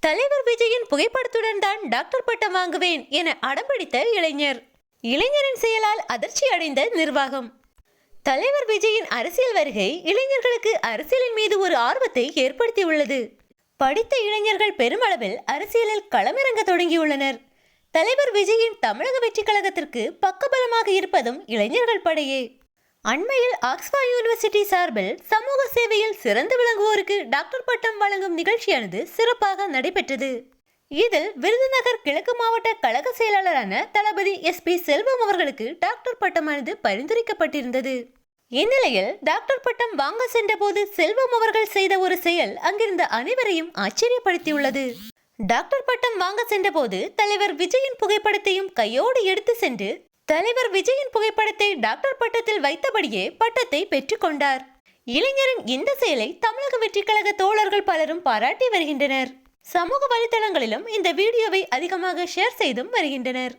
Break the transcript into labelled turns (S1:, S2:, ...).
S1: தலைவர் விஜயின் புகைப்படத்துடன் தான் டாக்டர் பட்டம் வாங்குவேன் என அடம்பிடித்த இளைஞர். இளைஞரின் செயலால் அதிர்ச்சி அடைந்த நிர்வாகம். தலைவர் விஜயின் அரசியல் வருகை இளைஞர்களுக்கு அரசியலின் மீது ஒரு ஆர்வத்தை ஏற்படுத்தியுள்ளது. படித்த இளைஞர்கள் பெருமளவில் அரசியலில் களமிறங்க தொடங்கியுள்ளனர். தலைவர் விஜயின் தமிழக வெற்றி கழகத்திற்கு பக்கபலமாக இருப்பதும் இளைஞர்கள் படையே. அண்மையில் ஆக்ஸ்போர்ட் யூனிவர்சிட்டி சார்பில் சமூக சேவையில் சிறந்து விளங்குவோருக்கு டாக்டர் பட்டம் வழங்கும் நிகழ்ச்சியானது சிறப்பாக நடைபெற்றது. இதில் விருதுநகர் கிழக்கு மாவட்ட கழக செயலாளரான தளபதி எஸ் பி செல்வம் அவர்களுக்கு டாக்டர் பட்டமானது பரிந்துரைக்கப்பட்டிருந்தது. இந்நிலையில் டாக்டர் பட்டம் வாங்க சென்றபோது செல்வம் அவர்கள் செய்த ஒரு செயல் அங்கிருந்த அனைவரையும் ஆச்சரியப்படுத்தியுள்ளது. டாக்டர் பட்டம் வாங்க சென்றபோது தலைவர் விஜயின் புகைப்படத்தையும் கையோடு எடுத்து சென்று தலைவர் விஜயின் புகைப்படத்தை டாக்டர் பட்டத்தில் வைத்தபடியே பட்டத்தை பெற்றுக்கொண்டார் இளைஞரின் இந்த செயலை தமிழக வெற்றி கழக தோழர்கள் பலரும் பாராட்டி வருகின்றனர். சமூக வலைதளங்களிலும் இந்த வீடியோவை அதிகமாக ஷேர் செய்தும் வருகின்றனர்.